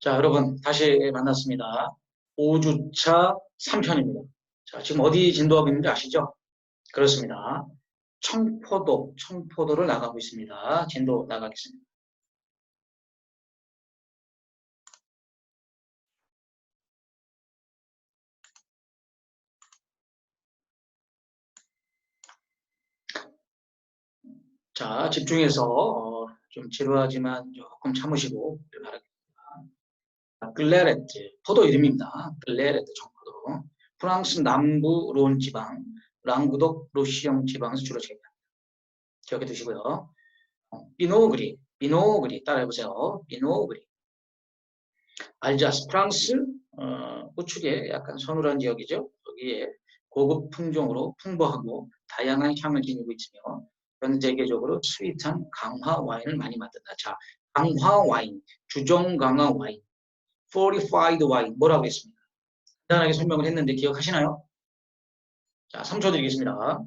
자, 여러분, 다시 만났습니다. 5주차 3편입니다. 자, 지금 어디 진도하고 있는지 아시죠? 그렇습니다. 청포도, 청포도를 나가고 있습니다. 진도 나가겠습니다. 자, 집중해서 어, 좀 지루하지만 조금 참으시고 바라겠습니다. 글레레트, 포도 이름입니다. 글레레트 청포도. 프랑스 남부 론 지방, 랑구독 로시형 지방에서 주로 재배합니다. 기억해 두시고요. 어, 비노그리, 비노그리 따라해보세요. 비노그리. 알자스, 프랑스 어, 우측에 약간 서늘한 지역이죠. 여기에 고급 품종으로 풍부하고 다양한 향을 지니고 있으며 전 세계적으로 스윗한 강화 와인을 많이 만든다. 자, 강화 와인, 주정 강화 와인, fortified 와인 뭐라고 했습니까? 간단하게 설명을 했는데 기억하시나요? 자, 3초 드리겠습니다.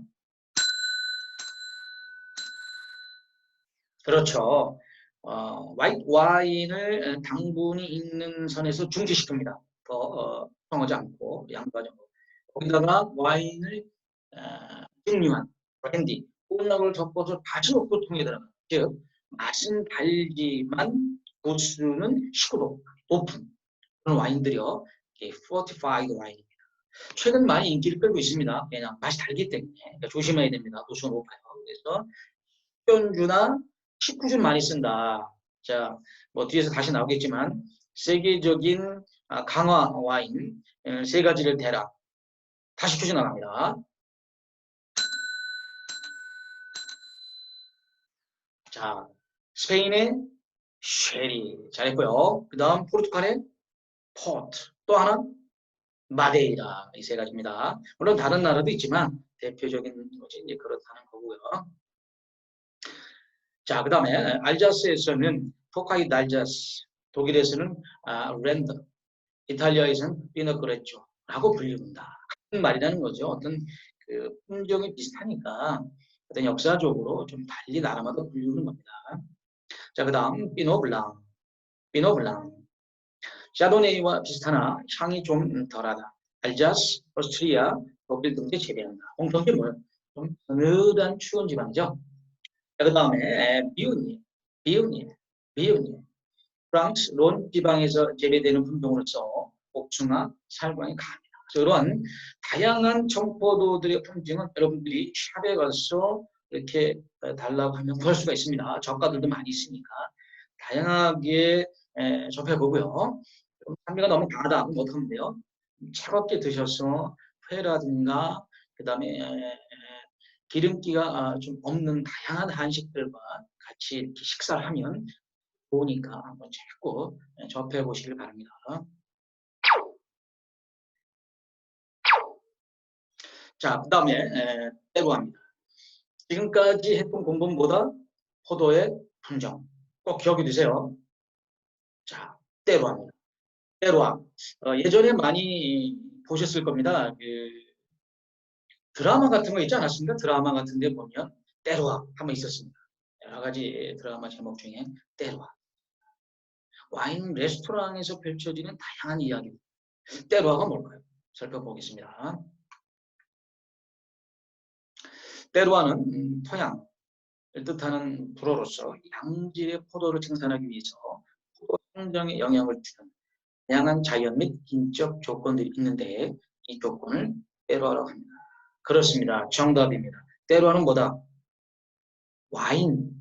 그렇죠. 어, 화이트 와인을 당분이 있는 선에서 중지시킵니다. 더 어, 성하지 않고 양보하지 않고 거기다가 와인을 어, 증류한 브랜디, 콩락을 섞어서 다시 녹두통에 들어가. 즉 맛은 달지만 도수는 19도 높은 그런 와인들이요. fortified 와인입니다. 최근 많이 인기를 끌고 있습니다. 왜냐 맛이 달기 때문에 그러니까 조심해야 됩니다. 도수가 높아요. 그래서 식전주나 식구주를 많이 쓴다. 자, 뭐 뒤에서 다시 나오겠지만 세계적인 아, 강화 와인 어, 세 가지를 대라. 다시 퀴즈 나갑니다. 자, 스페인의 쉐리 잘했고요. 그 다음 포르투갈의 포트 또 하나 마데이라 이 세 가지입니다. 물론 다른 나라도 있지만 대표적인 것이 이제 그렇다는 거고요. 자, 그 다음에 알자스에서는 토카이 달자스, 독일에서는 아, 랜더, 이탈리아에서는 피노그레초라고 불립니다. 같은 말이라는 거죠. 어떤 그 품종이 비슷하니까 어떤 역사적으로 좀 달리 나라마다 불리는 겁니다. 자, 그 다음 피노블랑, 피노블랑, 샤도네이와 비슷하나 향이 좀 덜하다. 알자스, 오스트리아, 독일 등지 재배한다. 공통점이 뭐예요? 좀 서늘한 추운 지방이죠. 자, 그 다음에 비우니, 비우니, 비우니. 프랑스 론 지방에서 재배되는 품종으로서 복숭아, 살광이 강합니다. 이런 다양한 청포도들의 품종은 여러분들이 샵에 가서 이렇게 달라고 하면 구할 수가 있습니다. 저가들도 많이 있으니까 다양하게 접해보고요. 산미가 너무 강하다 그럼 어떻게 하면 돼요? 차갑게 드셔서 회라든가 그 다음에 기름기가 좀 없는 다양한 한식들과 같이 이렇게 식사를 하면 좋으니까 한번 자꾸 접해 보시길 바랍니다. 자, 그 다음에 때로합니다. 지금까지 했던 공부보다 포도의 품종 꼭 기억해 두세요. 자, 때로합니다. 때로함. 어, 예전에 많이 보셨을 겁니다. 그 드라마 같은 거 있지 않았습니까? 드라마 같은 데 보면 때로함 한번 있었습니다. 여러 가지 드라마 제목 중에 때로함. 와인 레스토랑에서 펼쳐지는 다양한 이야기입니다. 때로함은 뭘까요? 살펴보겠습니다. 때로와는 음, 토양을 뜻하는 불어로서 양질의 포도를 생산하기 위해서 포도 성장에 영향을 주는 다양한 자연 및 인적 조건들이 있는데 이 조건을 때로라고 합니다. 그렇습니다. 정답입니다. 때로는 뭐다? 와인,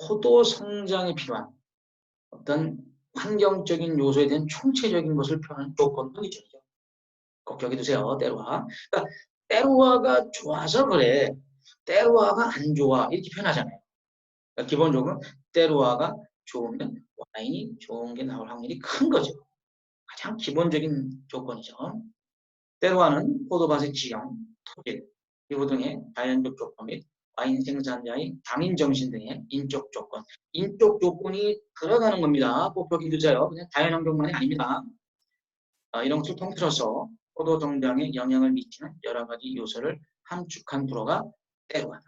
포도 성장에 필요한 어떤 환경적인 요소에 대한 총체적인 것을 표현하는 조건. 꼭 기억해 두세요. 때로와. 그러니까 때로와가 좋아서 그래. 때로와가 안 좋아. 이렇게 표현하잖아요. 그러니까 기본적으로 때로와가 좋으면 와인이 좋은 게 나올 확률이 큰 거죠. 가장 기본적인 조건이죠. 때로와는 포도밭의 지형, 토질, 이부 등의 자연적 조건 및 와인 생산자의 장인 정신 등의 인적 조건, 인적 조건이 들어가는 겁니다. 꼭 여기 두세요. 그냥 자연환경만이 아닙니다. 아, 이런 것을 통틀어서 포도 정장에 영향을 미치는 여러 가지 요소를 함축한 불어가 때로하다.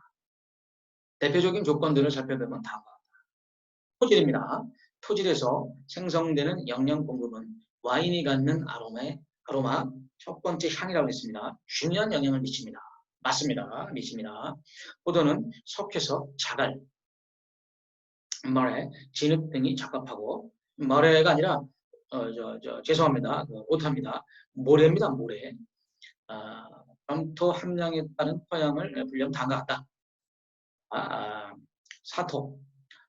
대표적인 조건들을 살펴보면 다음과 토질입니다. 토질에서 생성되는 영양 공급은 와인이 갖는 아로마의 아로마 첫 번째 향이라고 했습니다. 중요한 영향을 미칩니다. 맞습니다. 미칩니다. 포도는 석회서 자갈, 머레, 진흙 등이 적합하고 머레가 아니라 어, 저, 저, 죄송합니다. 그, 오타입니다. 모래입니다. 모래. 아, 검토 함량에 따른 토양을 분량 다 같다. 아, 아, 사토.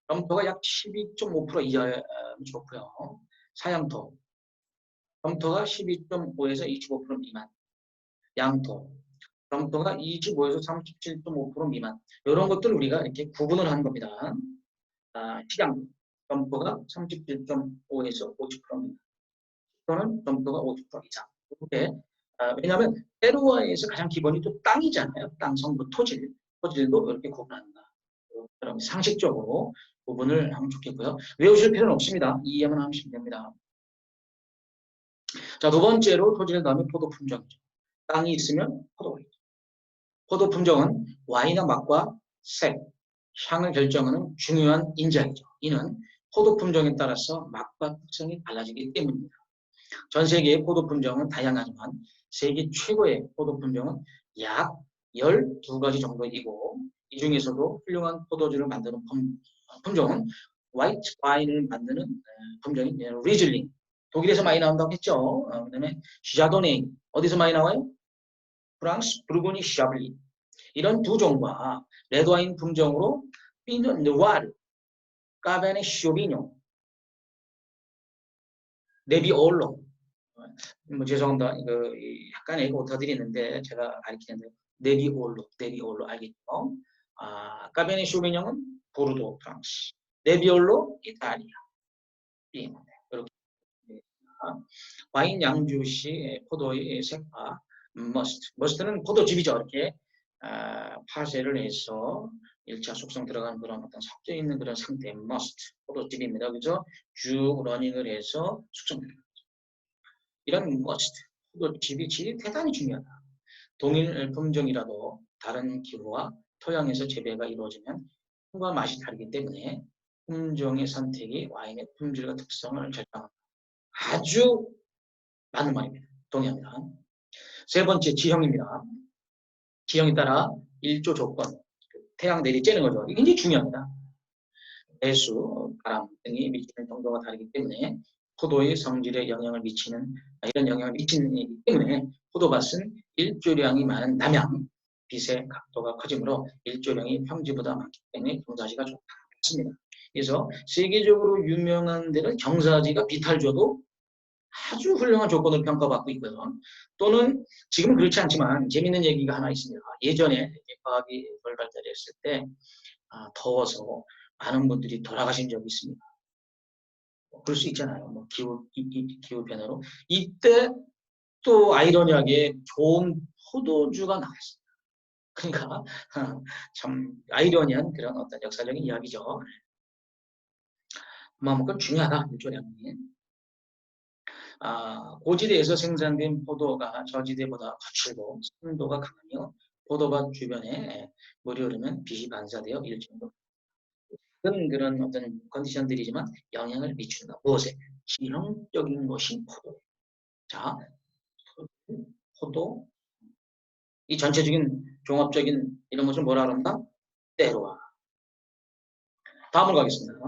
검토가 약 12.5% 이하면 좋고요. 사양토. 검토가 12.5에서 25% 미만. 양토. 검토가 25에서 37.5% 미만. 이런 것들 우리가 이렇게 구분을 한 겁니다. 아, 시장 점포가 37.5에서 50% 미만. 또는 점포가 50% 이상. 이렇게 아, 왜냐하면 페루아에서 가장 기본이 또 땅이잖아요. 땅 성분 토질, 토질도 이렇게 구분한다. 그럼 상식적으로 구분을 하면 좋겠고요. 외우실 필요는 없습니다. 이해만 하시면 됩니다. 자, 두 번째로 토질 다음에 포도 품종이죠. 땅이 있으면 포도가 있죠. 포도 품종은 와인의 맛과 색, 향을 결정하는 중요한 인자이죠. 이는 포도 품종에 따라서 맛과 특성이 달라지기 때문입니다. 전 세계의 포도 품종은 다양하지만 세계 최고의 포도 품종은 약 12가지 정도이고 이 중에서도 훌륭한 포도주를 만드는 품, 품종은 화이트 와인을 만드는 품종인 리즐링 독일에서 많이 나온다고 했죠. 어, 그 다음에 샤도네 어디서 많이 나와요? 프랑스 부르고니 샤블리 이런 두 종과 레드와인 품종으로 피노 느와르 까베네 쇼비뇽 네비올로 뭐 죄송합니다. 이거 약간 애가 오타드리는데 제가 가르치는데 네비올로 네비올로 알겠죠? 아 까베네 쇼비뇽은 보르도 프랑스. 네비올로 이탈리아. 이렇게 와인 양주 시 포도의 색과 머스트. 머스트는 포도즙이죠 이렇게. 아, 파쇄를 해서 1차 숙성 들어간 그런 어떤 섞여 있는 그런 상태 머스트 포도즙입니다. 그죠? 쭉 러닝을 해서 숙성 들어간 이런 머스트 포도즙이 질이 대단히 중요하다 동일 품종이라도 다른 기후와 토양에서 재배가 이루어지면 향과 맛이 다르기 때문에 품종의 선택이 와인의 품질과 특성을 결정합니다. 아주 많은 말입니다. 동의합니다. 세 번째 지형입니다. 지형에 따라 일조 조건, 태양 내리 쬐는 거죠. 이게 굉장히 중요합니다. 배수, 바람 등이 미치는 정도가 다르기 때문에 포도의 성질에 영향을 미치는 이런 영향을 미치는 이기 때문에 포도밭은 일조량이 많은 남양, 빛의 각도가 커지므로 일조량이 평지보다 많기 때문에 경사지가 좋습니다. 그래서 세계적으로 유명한 데는 경사지가 비탈줘도 아주 훌륭한 조건을 평가받고 있고요. 또는 지금은 그렇지 않지만 재밌는 얘기가 하나 있습니다. 예전에 과학이 덜 발달했을 때 아, 더워서 많은 분들이 돌아가신 적이 있습니다. 뭐 그럴 수 있잖아요. 뭐 기후, 기후 변화로. 이때 또 아이러니하게 좋은 포도주가 나왔습니다. 그러니까 참 아이러니한 그런 어떤 역사적인 이야기죠. 그만큼 중요하다 일조량이. 아, 고지대에서 생산된 포도가 저지대보다 거칠고 산도가 강하며 포도밭 주변에 물이 흐르면 빛이 반사되어 일정도 작은 그런 어떤 컨디션들이지만 영향을 미친다. 무엇에? 지형적인 것이 포도. 자, 포도. 이 전체적인 종합적인 이런 것을 뭐라 그런다? 때로와. 다음으로 가겠습니다.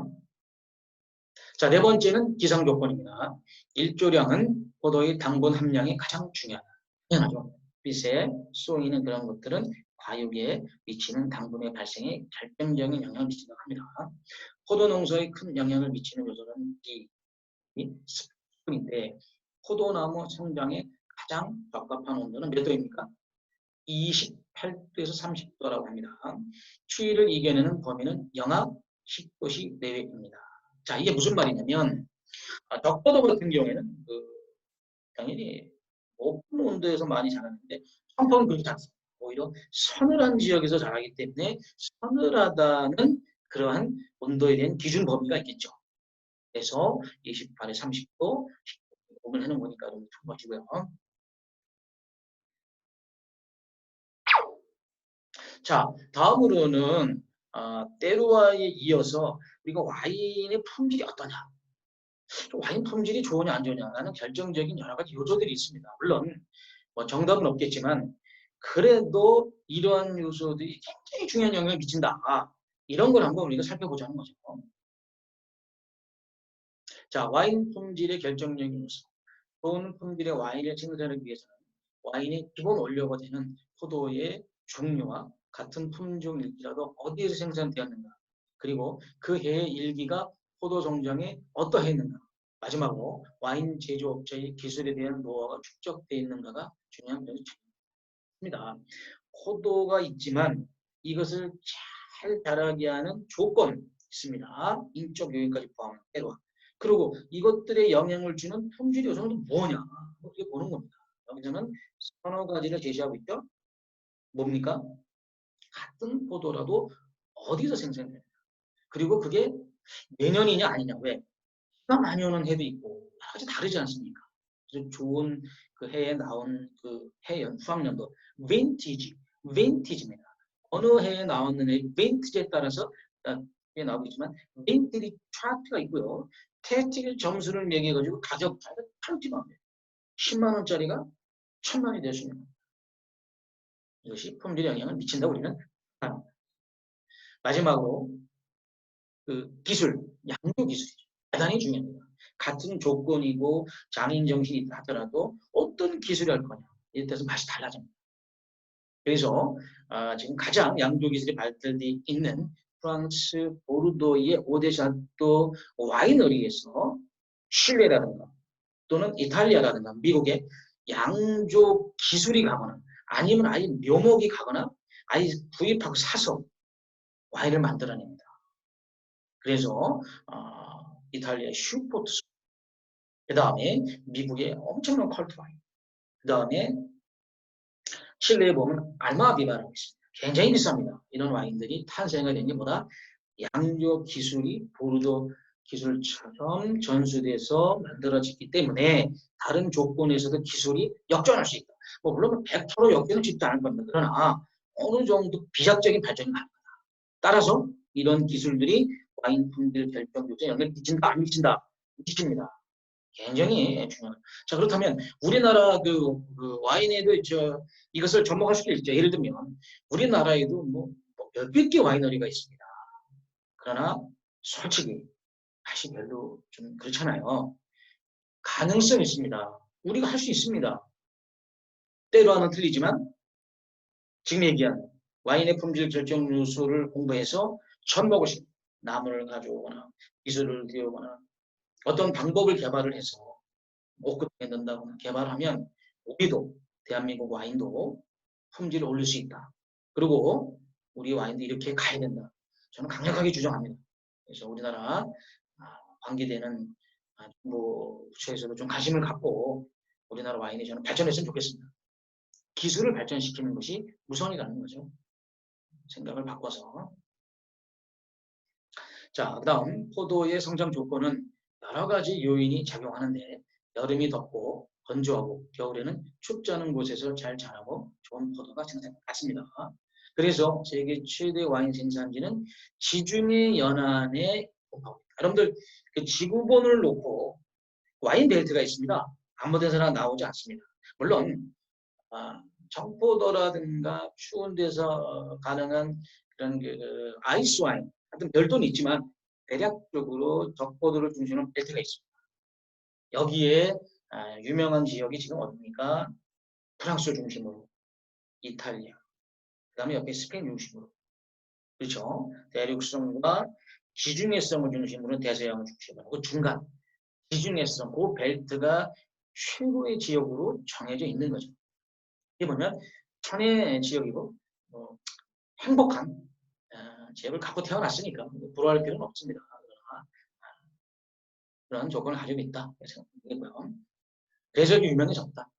자, 네 번째는 기상 조건입니다. 일조량은 포도의 당분 함량이 가장 중요하다. 당연하죠. 빛에 쏘이는 그런 것들은 과육에 미치는 당분의 발생에 결정적인 영향을 미친다고 합니다. 포도 농사에 큰 영향을 미치는 요소는 이, 이 습인데 포도나무 성장에 가장 적합한 온도는 몇 도입니까? 28도에서 30도라고 합니다. 추위를 이겨내는 범위는 영하 10도씨 내외입니다. 자, 이게 무슨 말이냐면 아, 적도도 같은 경우에는 그 당연히 높은 온도에서 많이 자라는데 청포는 그렇지 않습니다. 오히려 서늘한 지역에서 자라기 때문에 서늘하다는 그러한 온도에 대한 기준 범위가 있겠죠. 그래서 28에 30도, 10도 공을 해놓은 거니까 좀 참고하시고요. 자, 다음으로는 아, 때루와에 이어서 우리가 와인의 품질이 어떠냐 와인 품질이 좋으냐 안 좋으냐 라는 결정적인 여러 가지 요소들이 있습니다. 물론 뭐 정답은 없겠지만 그래도 이러한 요소들이 굉장히 중요한 영향을 미친다. 이런 걸 한번 우리가 살펴보자는 거죠. 자, 와인 품질의 결정적인 요소. 좋은 품질의 와인을 생산하기 위해서는 와인의 기본 원료가 되는 포도의 종류와 같은 품종일지라도 어디에서 생산되었는가 그리고 그 해의 일기가 포도 정정에 어떠했는가 마지막으로 와인 제조업체의 기술에 대한 노하우가 축적되어 있는가가 중요한 변수입니다. 포도가 있지만 이것을 잘 자라게 하는 조건 있습니다. 인적 요인까지 포함해서 그리고 이것들의 영향을 주는 품질 요소는 뭐냐 이렇게 보는 겁니다. 여기서는 서너 가지를 제시하고 있죠. 뭡니까? 같은 포도라도 어디서 생산돼요? 그리고 그게 내년이냐 아니냐 왜? 비가 많이 오는 해도 있고 여러 가지 다르지 않습니까? 좋은 그 해에 나온 그 해연 수학년도 빈티지, 빈티지입니다. 어느 해에 해 빈티지에 따라서 에 나오고 있지만 빈티지 차트가 있고요. 테스트 점수를 매겨가지고 가격 팔티만 10만 원짜리가 천만이 될 수 있는 겁니다. 이것이 품질 영향을 미친다 우리는 마지막으로 그 기술, 양조 기술이죠. 대단히 중요합니다. 같은 조건이고 장인 정신이 하더라도 어떤 기술을 할 거냐 이에 따라서 맛이 달라집니다. 그래서 아, 지금 가장 양조 기술이 발달되어 있는 프랑스 보르도의 오데샤또 와이너리에서 칠레라든가 또는 이탈리아라든가 미국의 양조 기술이 가거나 아니면 아예 묘목이 가거나 아예 구입하고 사서 와인을 만들어냅니다. 그래서 어, 이탈리아의 슈포트 그 다음에 미국의 엄청난 컬트 와인 그 다음에 칠레에 보면 알마비바라고 있습니다. 굉장히 비쌉니다. 이런 와인들이 탄생을 된 게 뭐다? 양조 기술이 보르도 기술처럼 전수돼서 만들어졌기 때문에 다른 조건에서도 기술이 역전할 수 있다. 뭐 물론 100% 역전은 쉽지 않을 겁니다. 그러나 어느 정도 비약적인 발전이 가능하다. 따라서 이런 기술들이 와인 품질 결정 요소에 영향을 미친다 안 미친다 미칩니다. 굉장히 중요합니다. 자 그렇다면 우리나라 그, 그 와인에도 저 이것을 접목할 수도 있죠. 예를 들면 우리나라에도 뭐 몇백 개 와이너리가 있습니다. 그러나 솔직히 맛이 별로 좀 그렇잖아요. 가능성이 있습니다. 우리가 할 수 있습니다. 때로는 틀리지만 지금 얘기한 와인의 품질 결정 요소를 공부해서 접목을 시 나무를 가져오거나 기술을 기르거나 어떤 방법을 개발을 해서 옷끝에 넣는다거나 개발하면 우리도 대한민국 와인도 품질을 올릴 수 있다. 그리고 우리 와인도 이렇게 가야 된다. 저는 강력하게 주장합니다. 그래서 우리나라 아, 관계되는 정부 부처에서도 좀 관심을 갖고 우리나라 와인이 저는 발전했으면 좋겠습니다. 기술을 발전시키는 것이 우선이라는 거죠. 생각을 바꿔서. 자, 그 다음 포도의 성장 조건은 여러 가지 요인이 작용하는데 여름이 덥고 건조하고 겨울에는 춥지 않은 곳에서 잘 자라고 좋은 포도가 생산받습니다. 그래서 세계 최대 와인 생산지는 지중해 연안에 속합니다. 여러분들 그 지구본을 놓고 와인 벨트가 있습니다. 아무 데서나 나오지 않습니다. 물론 아, 정포도라든가 추운 데서 어, 가능한 그런 그, 그 아이스 와인 같은 별도는 있지만 대략적으로 적포도를 중심으로 벨트가 있습니다. 여기에 아, 유명한 지역이 지금 어디입니까? 프랑스 중심으로 이탈리아 그 다음에 옆에 스페인 중심으로 그렇죠? 대륙성과 지중해성을 중심으로 대서양을 중심으로 그 중간 지중해성 그 벨트가 최고의 지역으로 정해져 있는 거죠. 이게 뭐냐면 천의 지역이고 뭐 행복한 어, 지역을 갖고 태어났으니까 부러워할 필요는 없습니다. 그런 조건을 가지고 있다. 생각되고요. 그래서 유명해졌다.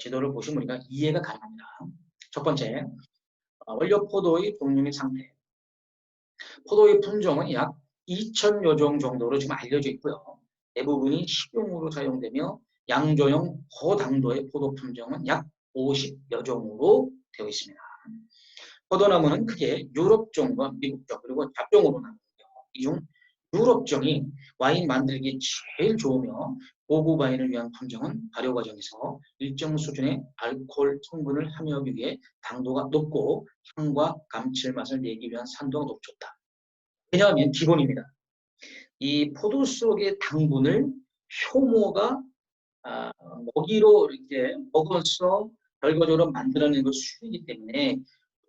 지도를 보시면 우리가 이해가 가능합니다. 첫 번째, 어, 원료 포도의 종류의 상태. 포도의 품종은 약 2천여 종 정도로 지금 알려져 있고요. 대부분이 식용으로 사용되며 양조용 고당도의 포도 품종은 약 50여 종으로 되어 있습니다. 포도나무는 크게 유럽종과 미국종 그리고 잡종으로 나누는데요. 이중 유럽정이 와인 만들기 제일 좋으며 고급 와인을 위한 품종은 발효 과정에서 일정 수준의 알코올 성분을 함유하기 위해 당도가 높고 향과 감칠맛을 내기 위한 산도가 높다. 왜냐하면 기본입니다. 이 포도 속의 당분을 효모가 아, 먹이로 이렇게 먹어서 결과적으로 만들어낸 것수이기 때문에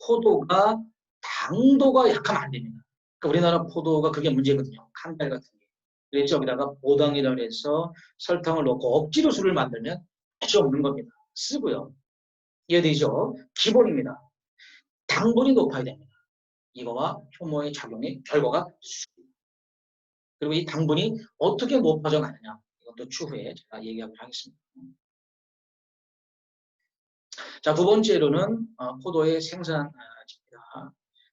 포도가 당도가 약하면 안 됩니다. 그러니까 우리나라 포도가 그게 문제거든요. 칸달 같은 게. 그래서 여기다가 보당이라 해서 설탕을 넣고 억지로 술을 만들면 필요 없는 겁니다. 쓰고요. 이해되죠? 기본입니다. 당분이 높아야 됩니다. 이거와 효모의 작용의 결과가 그리고 이 당분이 어떻게 높아져 가느냐 이것도 추후에 제가 얘기하도록 하겠습니다. 자, 두 번째로는 어, 포도의 생산입니다.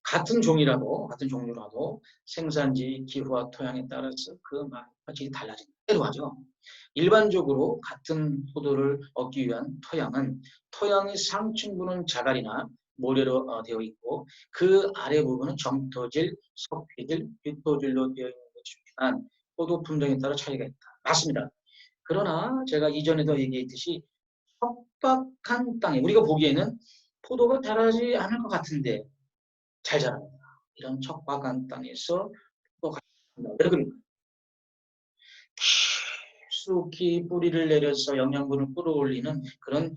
같은 종이라도, 같은 종류라도 생산지, 기후와 토양에 따라서 그 맛이 달라진다. 대로 하죠. 일반적으로 같은 포도를 얻기 위한 토양은 토양의 상층부는 자갈이나 모래로 어, 되어 있고 그 아래 부분은 점토질, 석회질, 빗토질로 되어 있는 것이지만 포도 품종에 따라 차이가 있다. 맞습니다. 그러나 제가 이전에도 얘기했듯이 척박한 땅에 우리가 보기에는 포도가 자라지 않을 것 같은데 잘 자랍니다. 이런 척박한 땅에서 포도가 자랍니다. 왜 그럴까요? 깊숙이 뿌리를 내려서 영양분을 끌어올리는 그런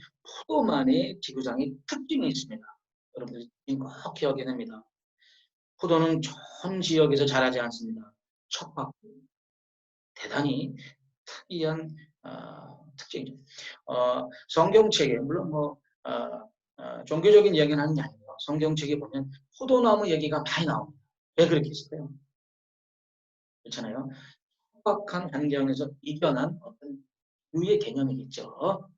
포도만의 지구장의 특징이 있습니다. 여러분들 꼭 기억해야 됩니다. 포도는 전 지역에서 자라지 않습니다. 척박 대단히 특이한 어, 특징이죠. 어, 성경책에 물론 뭐 어, 어, 종교적인 이야기는 하는 게 아니고 성경책에 보면 포도나무 얘기가 많이 나옵니다. 왜 그렇게 했을까요? 그렇잖아요. 척박한 환경에서 이겨난 어떤 유의 개념이겠죠.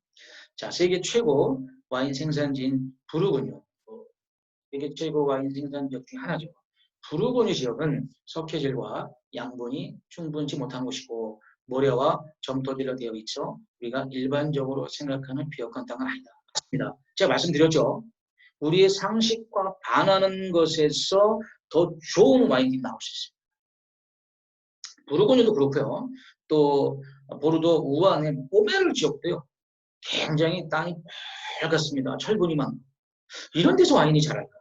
자, 세계 최고 와인 생산지인 부르고뉴, 세계 최고 와인 생산 지역 중 하나죠. 부르고뉴 지역은 석회질과 양분이 충분치 못한 곳이고 모래와 점토질로 되어 있죠. 우리가 일반적으로 생각하는 비옥한 땅은 아니다. 맞습니다. 제가 말씀드렸죠. 우리의 상식과 반하는 것에서 더 좋은 와인이 나올 수 있습니다. 부르고뉴도 그렇고요. 또 보르도 우한의 포메르 지역도요. 굉장히 땅이 밝았습니다. 철분이 많고. 이런 데서 와인이 자랄까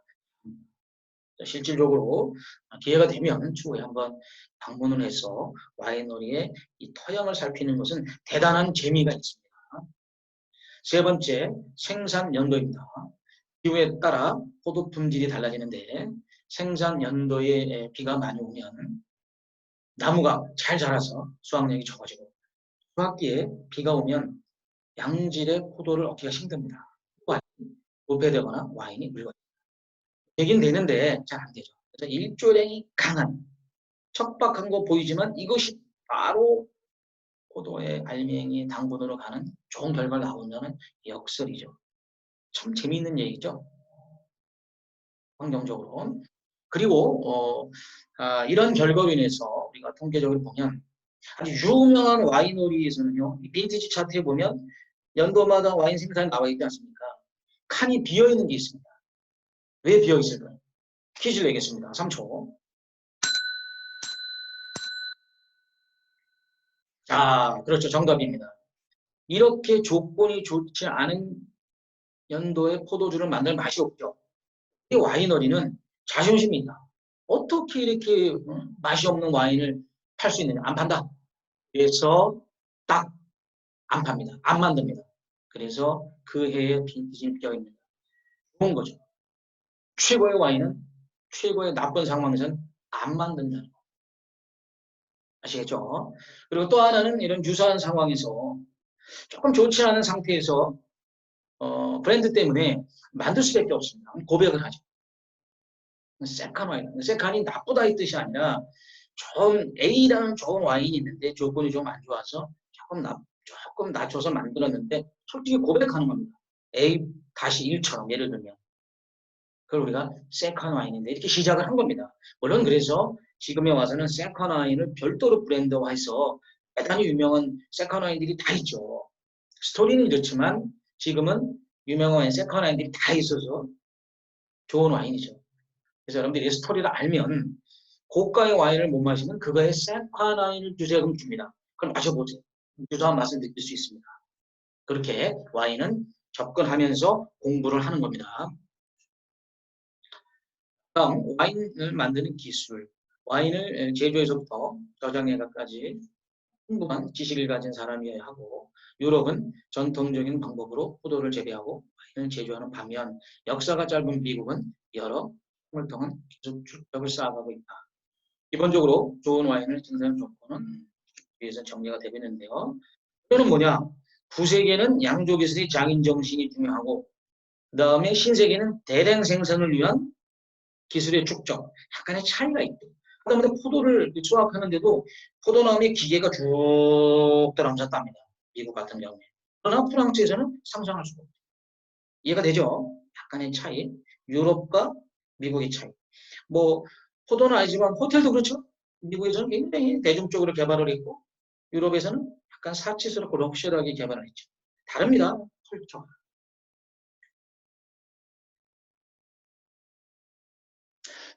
실질적으로 기회가 되면 추후에 한번 방문을 해서 와인놀이의 이 토양을 살피는 것은 대단한 재미가 있습니다. 세 번째, 생산 연도입니다. 기후에 따라 포도 품질이 달라지는데 생산 연도에 비가 많이 오면 나무가 잘 자라서 수확량이 적어지고 수확기에 비가 오면 양질의 포도를 얻기가 힘듭니다. 와인이 부패되거나 와인이 물거니다 되긴 되는데 잘 안 되죠. 그래서 일조량이 강한 척박한 거 보이지만 이것이 바로 포도의 알맹이 당분으로 가는 좋은 결과를 나온다는 역설이죠. 참 재미있는 얘기죠. 환경적으로. 그리고 어, 아, 이런 결과로 인해서 우리가 통계적으로 보면 아주 유명한 와이너리에서는요. 빈티지 차트에 보면 연도마다 와인 생산이 나와 있지 않습니까? 칸이 비어 있는 게 있습니다. 왜 비어 있을까요? 퀴즈를 내겠습니다. 3초. 자, 그렇죠. 정답입니다. 이렇게 조건이 좋지 않은 연도의 포도주를 만들 맛이 없죠. 이 와이너리는 자존심이다. 어떻게 이렇게 맛이 없는 와인을 팔 수 있느냐? 안 판다. 그래서 딱 안 팝니다. 안 만듭니다. 그래서 그 해에 빈티지는 비어 있는 좋은 거죠. 최고의 와인은 최고의 나쁜 상황에서는 안 만든다는 거. 아시겠죠? 그리고 또 하나는 이런 유사한 상황에서 조금 좋지 않은 상태에서 어, 브랜드 때문에 만들 수밖에 없습니다. 고백을 하죠. 세칸 와인. 세칸이 나쁘다 이 뜻이 아니라 좀 A라는 좋은 와인이 있는데 조건이 좀 안 좋아서 조금 나, 조금 낮춰서 만들었는데 솔직히 고백하는 겁니다. A 다시 1처럼 예를 들면 그걸 우리가 세컨 와인인데 이렇게 시작을 한 겁니다. 물론 그래서 지금에 와서는 세컨 와인을 별도로 브랜드화해서 대단히 유명한 세컨 와인들이 다 있죠. 스토리는 이렇지만 지금은 유명한 와인, 세컨 와인들이 다 있어서 좋은 와인이죠. 그래서 여러분들이 이 스토리를 알면 고가의 와인을 못 마시면 그거에 세카나인을 주세금 줍니다. 그럼 마셔보세요. 유사한 맛을 느낄 수 있습니다. 그렇게 와인은 접근하면서 공부를 하는 겁니다. 다음 와인을 만드는 기술. 와인을 제조에서부터 저장에까지 풍부한 지식을 가진 사람이어야 하고 유럽은 전통적인 방법으로 포도를 재배하고 와인을 제조하는 반면 역사가 짧은 미국은 여러 통을 통한 기술 축적을 쌓아가고 있다. 기본적으로 좋은 와인을 생산하는 조건은 위에서 정리가 되고 있는데요. 이거는 뭐냐? 구세계는 양조기술의 장인 정신이 중요하고 그 다음에 신세계는 대량 생산을 위한 기술의 축적, 약간의 차이가 있고 그 다음에 포도를 수확하는데도 포도나무의 기계가 쭉 들어앉았답니다. 미국 같은 경우에. 그러나 프랑스에서는 상상할 수가 없죠. 이해가 되죠? 약간의 차이. 유럽과 미국의 차이. 뭐 포도는 아니지만 호텔도 그렇죠. 미국에서는 굉장히 대중적으로 개발을 했고 유럽에서는 약간 사치스럽고 럭셔리하게 개발을 했죠. 다릅니다. 컬처.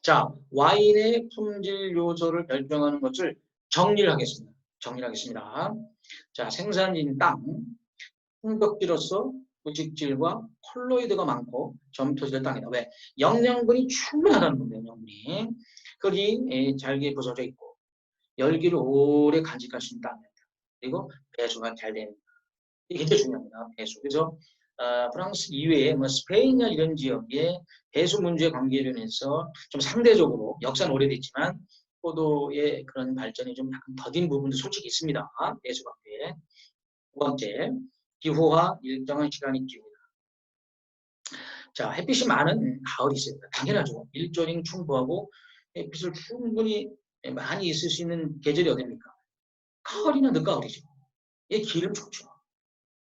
자, 와인의 품질 요소를 결정하는 것을 정리를 하겠습니다. 정리를 하겠습니다. 자, 생산지인 땅, 흥덕지로서 부식질과 콜로이드가 많고 점토질 땅이다. 왜? 영양분이 충분하다는 겁니다. 영양분이. 흙이 잘게 부서져 있고 열기를 오래 간직할 수 땅입니다. 그리고 배수가 잘 됩니다. 이게 굉장히 중요합니다. 배수. 그래서 어, 프랑스 이외에 뭐 스페인이나 이런 지역에 배수 문제 관계로 인해서 좀 상대적으로 역사는 오래됐지만 포도의 그런 발전이 좀 약간 더딘 부분도 솔직히 있습니다. 배수 관계. 두 번째, 기후와 일정한 시간이 기후다. 자, 햇빛이 많은 가을이 있습니다. 당연하죠. 일조링 충분하고 햇빛을 충분히 많이 있을 수 있는 계절이 어딥니까? 가을이나 늦가을이죠. 이 기름 좋죠.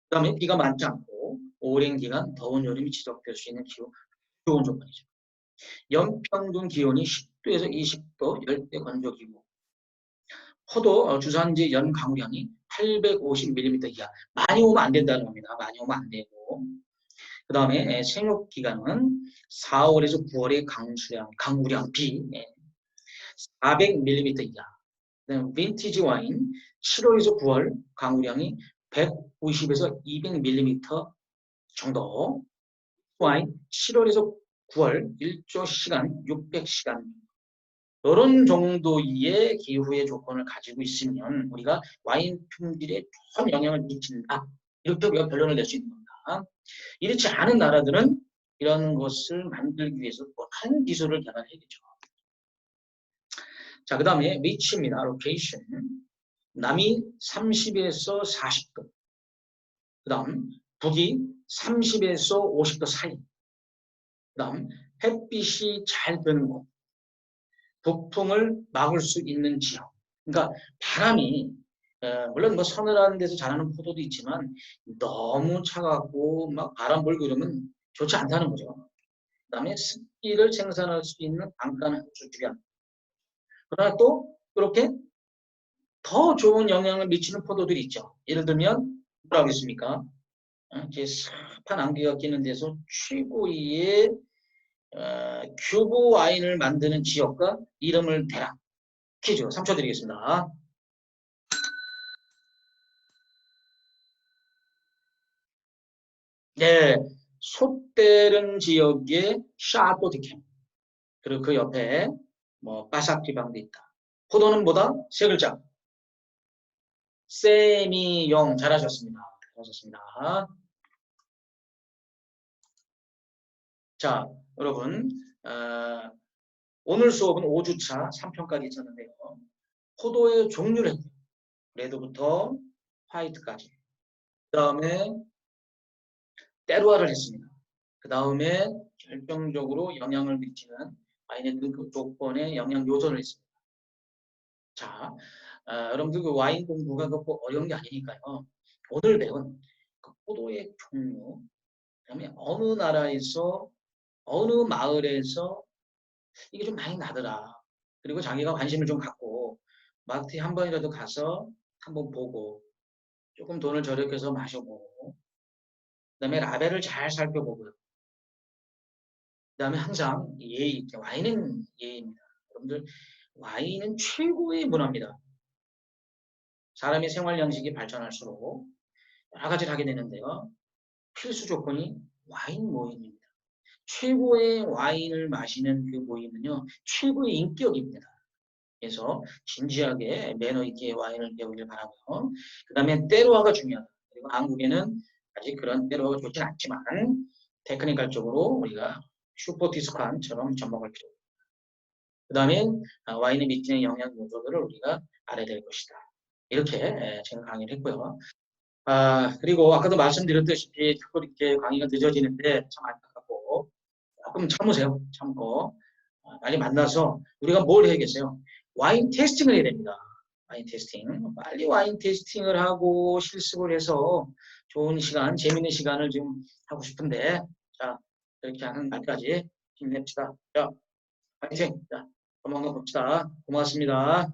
그 다음에 비가 많지 않고 오랜 기간 더운 여름이 지속될 수 있는 기후 좋은 조건이죠. 연평균 기온이 10도에서 20도 열대 건조기고 포도 어, 주산지 연 강우량이 850mm 이하 많이 오면 안 된다는 겁니다. 많이 오면 안 되고 그 다음에 생육 기간은 4월에서 9월의 강수량, 강우량 비 400mm 이하. 그다음 빈티지 와인 7월에서 9월 강우량이 190에서 200mm 정도. 와인 7월에서 9월 1조 시간 600시간 이런 정도의 기후의 조건을 가지고 있으면 우리가 와인 품질에 큰 영향을 미친다. 이렇게 우리가 결론을 낼 수 있는 겁니다. 이렇지 않은 나라들은 이런 것을 만들기 위해서 또한 기술을 개발해야겠죠. 자, 그 다음에 위치입니다. 로케이션. 남이 30에서 40도. 그 다음 북이 30에서 50도 사이. 그 다음 햇빛이 잘 드는 곳. 북풍을 막을 수 있는 지역. 그러니까 바람이 어, 물론 뭐 서늘한 데서 자라는 포도도 있지만 너무 차갑고 막 바람 불고 이러면 좋지 않다는 거죠. 그 다음에 습기를 생산할 수 있는 안가는 주변. 그러나 또 그렇게 더 좋은 영향을 미치는 포도들이 있죠. 예를 들면 뭐라고 하겠습니까? 어, 이제 습한 안개가 끼는 데서 최고의 어, 큐브 와인을 만드는 지역과 이름을 대라. 퀴즈 3초 드리겠습니다. 네, 솥대른 지역의 샤토디캠 그리고 그 옆에 뭐 바사티방도 있다. 포도는 뭐다? 세 글자. 세미용 잘하셨습니다. 잘하셨습니다. 자, 여러분 어, 오늘 수업은 5주차 3편까지 있었는데요. 포도의 종류를. 레드부터 화이트까지. 그 다음에 때루아를 했습니다. 그 다음에 결정적으로 영향을 미치는 와인의 그 조건의 영양 요소를 했습니다. 자, 어, 여러분들 그 와인 공부가 그렇고 어려운 게 아니니까요. 오늘 배운 그 포도의 종류, 그다음에 어느 나라에서 어느 마을에서 이게 좀 많이 나더라. 그리고 자기가 관심을 좀 갖고 마트에 한 번이라도 가서 한번 보고 조금 돈을 절약해서 마셔보고 그다음에 라벨을 잘 살펴보고요. 그다음에 항상 예의 와인은 예의입니다. 여러분들 와인은 최고의 문화입니다. 사람의 생활 양식이 발전할수록 여러 가지를 하게 되는데요. 필수 조건이 와인 모임입니다. 최고의 와인을 마시는 그 모임은요, 최고의 인격입니다. 그래서 진지하게 매너 있게 와인을 배우길 바라고요. 그 다음에 때로화가 중요하다. 그리고 한국에는 아직 그런 때로화가 좋진 않지만 테크니컬 적으로 우리가 슈퍼디스칸처럼 접목할 필요. 그 다음에 와인에 미치는 영양 요소들을 우리가 알아야 될 것이다. 이렇게 예, 제가 강의를 했고요. 아, 그리고 아까도 말씀드렸다시피 자꾸 이렇게 강의가 늦어지는데 참 안타깝고 조금 참으세요. 참고 아, 빨리 만나서 우리가 뭘 해야겠어요? 와인 테스팅을 해야 됩니다. 와인 테스팅. 빨리 와인 테스팅을 하고 실습을 해서 좋은 시간, 재밌는 시간을 좀 하고 싶은데 자 이렇게 하는 날까지 힘냅시다. 자, 파이팅! 자, 한번 봅시다. 고맙습니다.